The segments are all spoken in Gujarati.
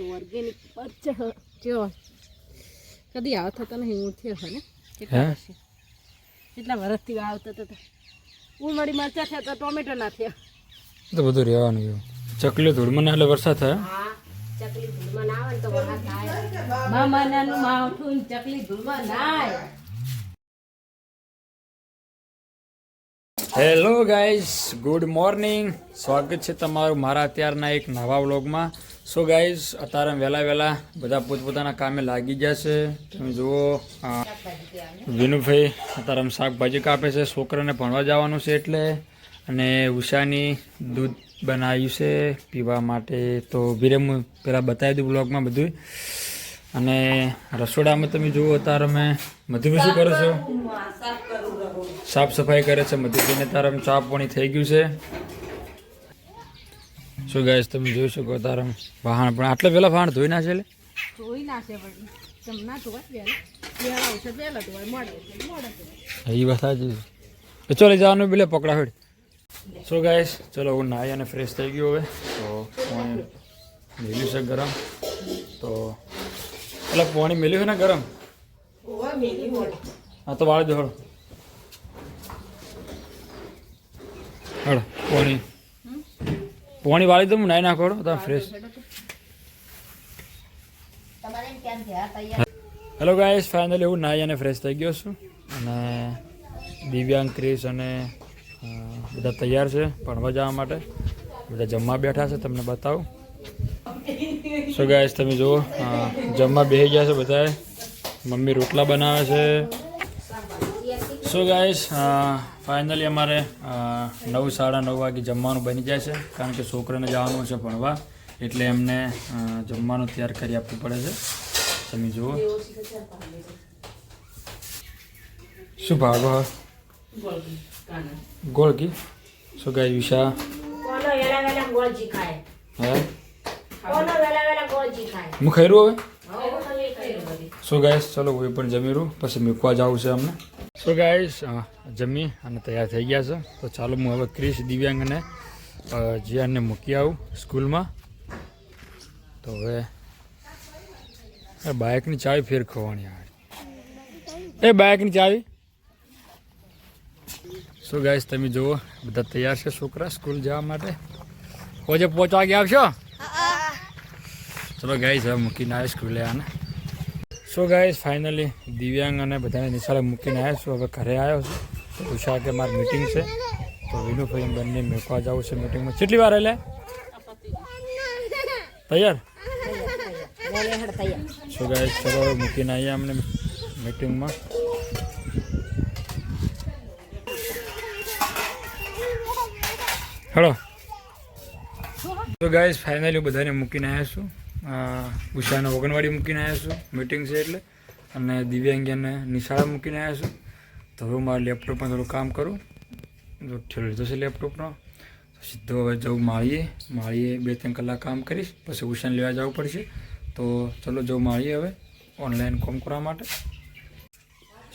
તો ઓર્ગેનિક પરચે જો કદી આવતો તો નહીં હું થયો હે ને કેટલા હે? કેટલા વર્ષથી આવતો તો ઉમડી મરચા થયા તો ટોમેટો ના થયા. તો બધું રહેવાનું એવું. ચકલી ધૂળમાં ના એટલે વરસાદ થાય? ચકલી ધૂળમાં ના આવે તો વરસાદ થાય. મામાનાનું માવઠું ચકલી ધૂળમાં નાય. હેલો ગાઈઝ ગુડ મોર્નિંગ સ્વાગત છે તમારું મારા અત્યારના એક નવા વ્લોગમાં. સો ગાઈઝ અત્યારે વહેલા વહેલા બધા પોતપોતાના કામે લાગી ગયા છે. તમે જુઓ વિનુભાઈ અત્યારે શાકભાજી કાપે છે છોકરાને ભણવા જવાનું છે એટલે. અને ઉષાની દૂધ બનાવ્યું છે પીવા માટે. તો ભીરે હું પહેલાં બતાવી દઉં બ્લોગમાં બધું અને રસોડામાં તમે જુઓ અત્યારે અમે મધુભાઈ શું કરો છો? સાફ સફાઈ કરે છે મધુભાઈને. તારમ ચા પાણી થઈ ગયું છે. શું ગાય તમે જોઈ શકો તારા વાહણ પણ આટલા પેલા વાહણ ધોઈ નાખે એટલે જોઈ નાખે વળી. તમ ના ધોવાય ધોવાય મોડા ઔષધ એ વાત સાચી છે. ચાલો જવાનું પેલે પકડા હેડ. સો ગાઈસ ચલો હું નાહી અને ફ્રેશ થઈ ગયો હવે. તો પાણી મેલ્યું છે ગરમ. તો એટલે પાણી મેલ્યું છે ને ગરમ? હા તો વાળી દો હળો હળો પાણી. પાણી વાળી દઉં, નાઈ નાખો તમે ફ્રેશ હેલો ગાઈસ ફાઇનલી હું નાહી અને ફ્રેશ થઈ ગયો છું. અને દિવ્યાંગ, ક્રિશ અને બધા તૈયાર છે ભણવા જવા માટે. બધા જમવા બેઠા છે, તમને બતાવું. સો ગાઈસ તમે જુઓ જમવા બેસી ગયા છે બધાએ. મમ્મી રોટલા બનાવે છે. સો ગાઈસ ફાઇનલી અમારે નવ સાડા નવ વાગે જમવાનું બની જાય છે. કારણ કે છોકરાને જવાનું છે ભણવા. એટલે એમને જમવાનું તૈયાર કરી આપવું પડે છે. તમે જુઓ. શું ભાગો ગોળકી શું ગાય વિશા? હે? હું ખૈરું હવે ખાઈ સો ગાઈસ ચલો હું પણ જમી રહું પછી મૂકવા જવું છે અમને. સો ગાઈસ જમી અને તૈયાર થઈ ગયા છે. તો ચાલો હું હવે ક્રિશ દિવ્યાંગ અને અ, જીયાનને મૂકી આવું સ્કૂલમાં. તો હવે એ બાઇકની ચાવી ફેર ખોવાની આવે એ બાઇકની ચાવી. શું ગાઈસ તમે જુઓ બધા તૈયાર છે છોકરા સ્કૂલ જવા માટે. હોજે પહોંચવા ગયા આવશો ચલો ગાઈસ હવે મૂકીને આવે સ્કૂલે આને. સો ગાઈસ ફાઇનલી દિવ્યાંગ અને બધાને નિશાળે મૂકીને આવ્યા છું. હવે ઘરે આવ્યો છું. તો પૂછા કે મારી મીટિંગ છે. તો વિનુભાઈ એમ બંને મેકવા જવું છે મિટિંગમાં કેટલી વાર એટલે? તૈયાર? સો ગાઈસ ચલો હવે મૂકીને આવીએ અમને મીટિંગમાં હેલો. તો ગાઈસ ફાઇનલી બધાને મૂકીને આવ્યા છું. ઉષાને ઓગણવાડી મૂકીને આવ્યા છું. મિટિંગ છે એટલે. અને દિવ્યાંગને નિશાળા મૂકીને આવ્યા છું. તો હવે મારા લેપટોપમાં થોડું કામ કરું. તો ઠેલો લીધો છે લેપટોપનો સીધો હવે જવું માળીએ. માળીએ બે ત્રણ કલાક કામ કરીશ. પછી ઉષાને લેવા જવું પડશે. તો ચલો જવું માળીએ હવે ઓનલાઈન કોમ કરવા માટે.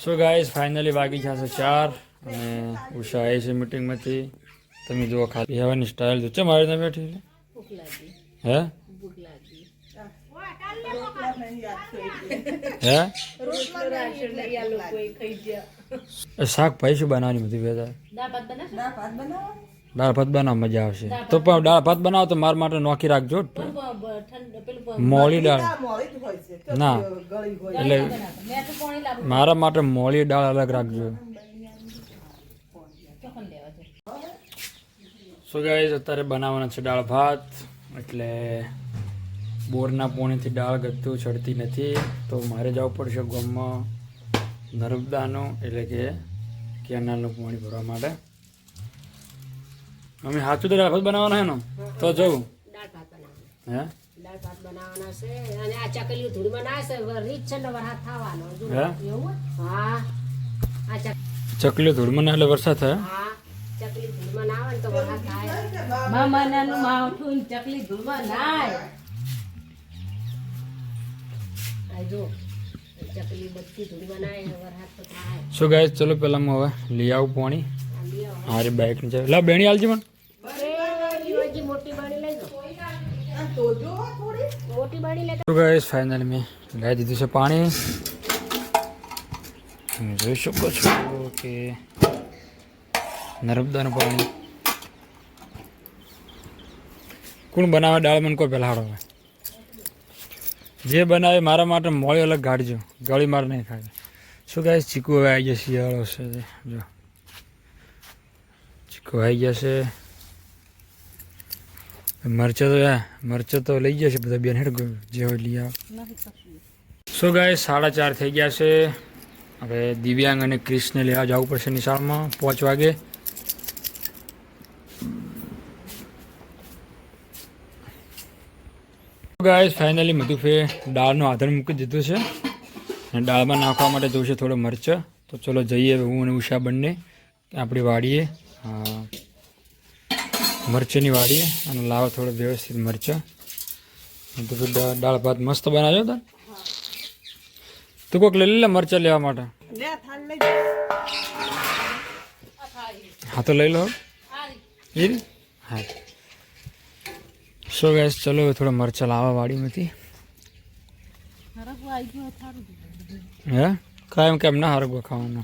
સો ગાઈઝ ફાઇનલી વાગી જશે ચાર. અને ઉષા આવી છે મિટિંગમાંથી તમે જુઓ ખાલી. હવાની સ્ટાઇલ જો છે મારી તમે બેઠી છે? હે? હે? રોટલો રાખ્યો લઈ આ લોકોએ ખાઈ ગયા એ શાકભાજી શું બનાવવાની બધી ભેગા દાળ ભાત દાળ ભાત બનાવ મજા આવશે. તો પણ દાળ ભાત બનાવો તો મારા માટે નોખી રાખજો. મોળી દાળ ના. એટલે મેં તો પાણી લાવું મારા માટે મોળી દાળ અલગ રાખજો. સો ગાઈઝ અત્યારે બનાવવાના છે દાળ ભાત એટલે બોરના પોણીથી ડાળ ગતું ચડતી નથી. તો મારે જવું પડશે ગામમાં નર્મદાનું એટલે કે કેનાલનું પાણી ભરવા માટે. અમે સાચું તો દાળ ભાત બનાવવાનો હે ને? તો જવું. હે? દાળ ભાત બનાવવાના છે. અને આ ચકલીઓ ધૂળમાં ના છે રીત છે ને વરસાદ થવાનો. એવું હા. આ ચકલીઓ ધૂળમાં ના એટલે વરસાદ થાય? હા. ચકલી ધૂળમાં ના આવે ને તો વરસાદ થાય. મામાનાનું માવઠું ચકલી ચકલી ધૂળમાં ના આવે ગાય ચલો પેલા હું હવે લઈ આવું પાણી. લઈ હારી બાઇકની છે લા, બેણી હાલજી મને. શું લઈ ગાઈસ ફાઇનલી મેં લાવી દીધું છે પાણી. જોઈ શકો છો કે નર્મદાનું પાણી. કોણ બનાવે? દાળ મને કોઈ પહેલાં હાડો જે બનાવે મારા માટે મોળી અલગ ગાડજો. ગળી માર નહીં ખાય શું કહે ચીકુ હવે આવી જશે શિયાળો છે જો. ચીકુ આવી જશે. મરચાં તો મરચાં તો લઈ જશે બધા બેન હેડ જે હોય લઈ આવ. સો ગાય સાડા ચાર થઈ ગયા છે. હવે દિવ્યાંગ અને ક્રિશને લેવા જવું પડશે નિશાળમાં પાંચ વાગે. ગાય ફાઇનલી મધુફે દાળનો આધાર મૂકી દીધો છે. અને દાળમાં નાખવા માટે જોઈશે થોડો મરચાં. તો ચલો જઈએ હું અને ઉષા બંને. આપણી વાડીએ મરચાંની વાડીએ. અને લાવો થોડો વ્યવસ્થિત મરચાં. તો દાળ ભાત મસ્ત બનાવ્યો હતા તું કોઈક લઈ લે મરચાં લેવા માટે. હા તો લઈ લો. એ હા. સો ગેસ ચલો થોડા મરચાં લાવવા વાડીમાંથી. હે? કાયમ કેમ ના હરગો ખાવાનો?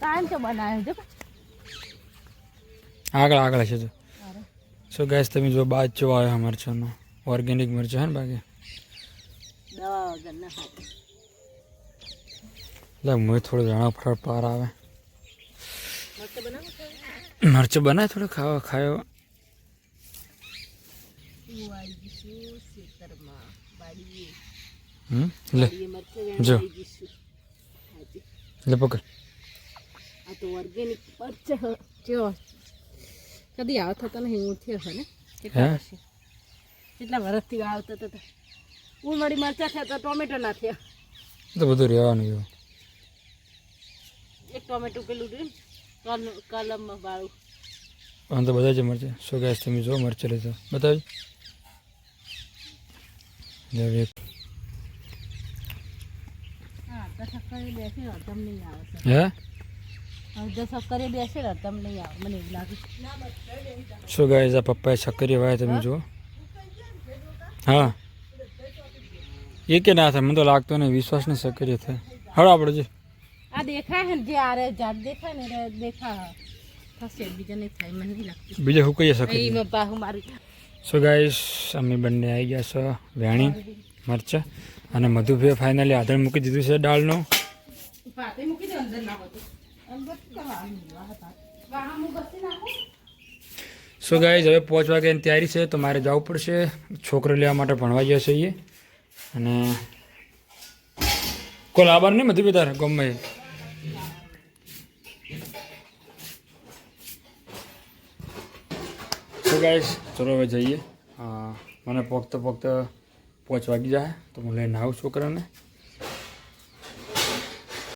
કાયમ તો બનાવ્યો આગળ આગળ છે તો સો ગેસ તમે જો બાદ જો આવ્યો મરચાંનો? ઓર્ગેનિક મરચાં હે ને બાકી? એટલે મુએ થોડું ઘણા ફળ પાર આવે. મરચું બનાવે થોડું ખાવા ખાયો. હું આવી ખેતરમાં હમ? લે. જો. લે પકડ. આ તો ઓર્ગેનિક મરચાં જો કદી આવતો તો નહીં હું? થયો ને કેટલા હે? વર્ષે કેટલા વર્ષથી આવતો તો. ઉમડી મરચાં થયા તો ટોમેટો ના થયા. તો બધું રહેવાનું એવું. એક ટોમેટો પેલું રહ્યું કલ કલમમાં વાળું. આમ તો બધા જ મરચાં. સો ગેસ તમે? જો મરચાં લેતો. બતાવી. લે એક હા અડધા સક્કરે બેસે ને અડધમ નહીં આવે છે હે અડધા સક્કરે બેસે ને અડધમ નહીં આવે મને એવું લાગે સો ગાઈઝ આ પપ્પાએ સક્કરી વાય તમે જુઓ હા એ કે ના થાય મને તો લાગતો નહીં વિશ્વાસ નહીં સક્કરી થાય હળો આપણે જે આ દેખાય છે ને જે આરે ઝાડ દેખાય ને એ દેખા થશે બીજા નહીં થાય મને નહીં લાગતું બીજે હું કહીએ સક્કરી એમાં બાહુ મારી સો ગાઈસ અમે બંને આવી ગયા છો વેણી મરચાં અને મધુભાઈ ફાઇનલી આધાર મૂકી દીધું છે દાળનું. સો ગાઈઝ હવે પાંચ વાગ્યાની તૈયારી છે તો મારે જવું પડશે. છોકરો લેવા માટે ભણવા ગયા એ અને કોઈ લાવવાનું નહીં મધુભાઈ તારે ગમે. એ. ગાઈશ ગાઈસ ચલો હવે જઈએ. મને પોખતે પોખતે પાંચ વાગી જાય તો હું લઈને આવું છોકરાને.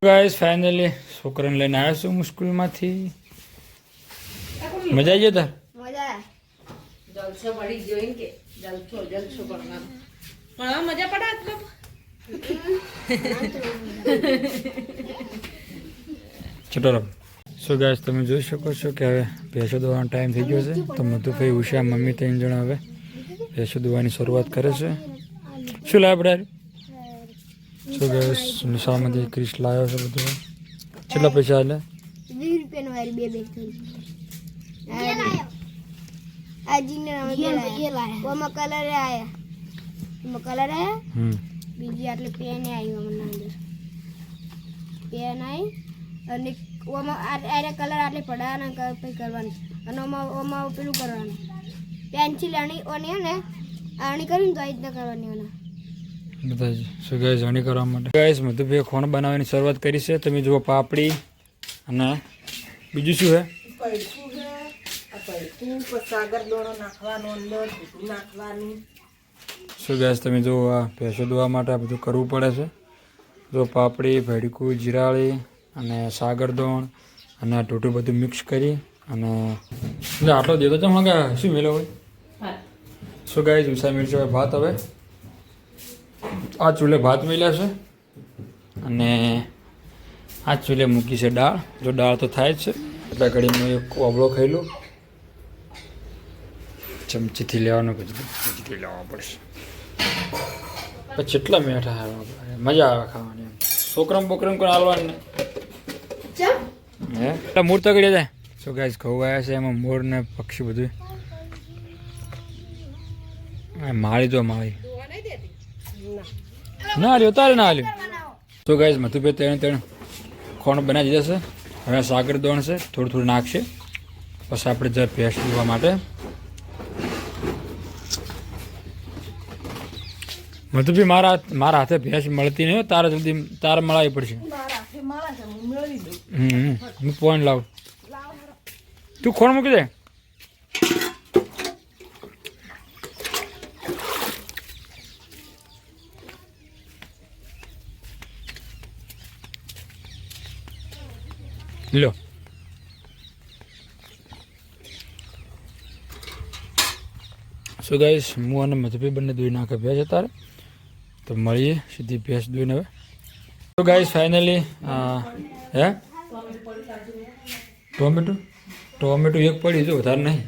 ગાઈશ ફાઇનલી છોકરાને લઈને આવ્યો છું મુશ્કેલીમાંથી મજા આવી તાર? જલસો ગયો એમ કે જલસો જલસો પડવાનો. પણ હવે મજા પડે આટલો? ચટોરો સો ગાઈસ તમે જોઈ શકો છો કે હવે ભેંસો દોવાનો ટાઈમ થઈ ગયો છે. તો મધુભાઈ ઉષા મમ્મી ત્રણ જણા હવે ભેંસો દોવાની શરૂઆત કરે છે. શું લાવ્યા પડે સો ગાય નિશામાંથી ક્રિશ લાવ્યો છે બધું. કેટલા પૈસા હાલે બીજી આટલી પેન આવી પેન આવી અને ઓમાં આ- કલર આટલે પડાવવાના કર પછી કરવાનું? અને ઓમાં ઓમાં પેલું કરવાનું? પેન્સિલ આણી ઓની હે ને આની કરીને તો આ રીતના કરવાની ઓના. બધા જ સો અણી કરવા માટે. ગાઈસ મધુભાઈ ખોણ બનાવવાની શરૂઆત કરી છે. તમે જુઓ પાપડી અને બીજું શું છે શું ગેસ તમે જુઓ આ ભેંસો ધોવા માટે આ બધું કરવું પડે છે. જો પાપડી ભેડકું જીરાળી અને સાગર દોણ અને ટોટું બધું મિક્સ કરી અને એટલે આટલો દેતો છે મને શું મેલો હોય? શું ગાય ઉષા મિર્ચો હવે ભાત હવે? આ ચૂલે ભાત મેલ્યા છે અને આ ચૂલે મૂકી છે દાળ. જો દાળ તો થાય જ છે. એટલે ઘડીમાં એક કોબળો ખાઈ લઉં ચમચીથી લેવાનું કીધું ચમચીથી લેવા પડશે. પછી કેટલા મેઠા આવે. મજા આવે ખાવાની છોકરામ બોકરામ કોઈ હાલવાની નહીં. હે? એટલે મૂળ તો. કરી જાય સો ગાઈસ, ઘઉં આવ્યા છે, એમાં મોર ને પક્ષી બધું માળી જો માળી. ના હાલ્યો, તારે ના હાલ્યો. તો ગાઈસ, મધુભાઈ ત્રણ ત્રણ ખોણ બનાવી દીધા છે. હવે સાગર દોણ થોડું થોડું નાખશે. પછી આપણે જરા ભેંસ પીવા માટે. મધુભાઈ, મારા મારા હાથે ભેંસ મળતી નહીં. તારે જલ્દી તારે મળાવી પડશે. હું ફોન લાવ. તું ખોણ મૂકી દે. લો સો ગાઈસ હું અને મધુભાઈ બંને દોઈ નાખે ભેંસ અત્યારે તો મળીએ. સીધી ભેંસ દોઈને હવે. તો ગાઈશ ફાઇનલી હે? ટોમેટો? ટોમેટો એક પડી જો વધારે નહીં.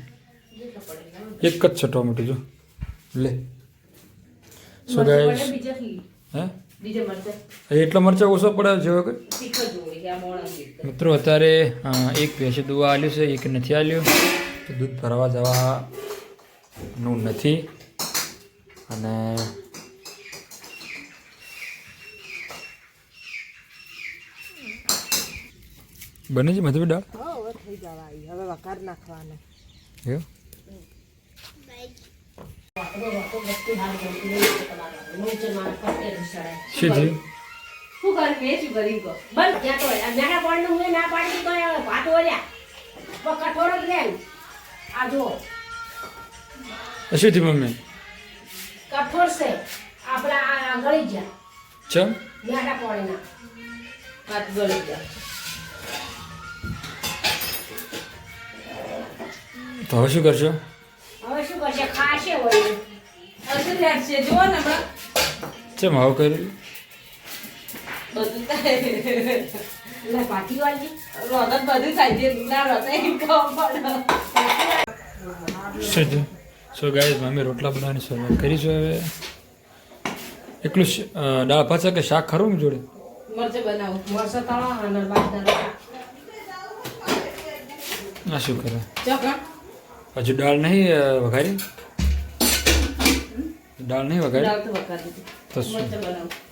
એક જ છે ટોમેટો જો. લે. So guys. હે? એટલો મરચા ઓછો પડે જેવો કે? મિત્રો અત્યારે એક ભેંસે દુવા આલ્યું છે એક નથી આલ્યું. તો દૂધ ભરવા જવાનું નથી. અને બને છે મધુભાઈ દાળ? થઈ જવા આવી. હવે વઘાર નાખવાનો. એવું? શું થયું શું કરું? મેં શું કર્યું? કહો. બંધ. ત્યાં તો નાના પાણીનું હું ના પાડી તો હવે ભાત ઓર્યા. પણ કઠોળ જ લે આ શું થયું મમ્મી? કઠોળ છે. આપણા આ ગળી ગયા. ચમ? નાના ભાત ગળી ગયા. તો હવે શું કરશો? હવે શું કરશે? ખાશે હજુ લેટ છે જુઓ ને હમણાં ચમ આવું કર્યું? બધું થાય એટલે પાટી વાળી રોત બધું થાય છે. ના રોત એમ સો ગાય મમ્મી રોટલા બનાવવાની શરૂઆત કરીશું હવે. એકલું શ- પાછા દાળ ભાત કે શાક ખરું જોડે? મરચે બનાવો. અને બાદ શું કરે? ચોકા હજુ દાળ નહીં વઘારી? દાળ નહીં વઘારી? તો શું?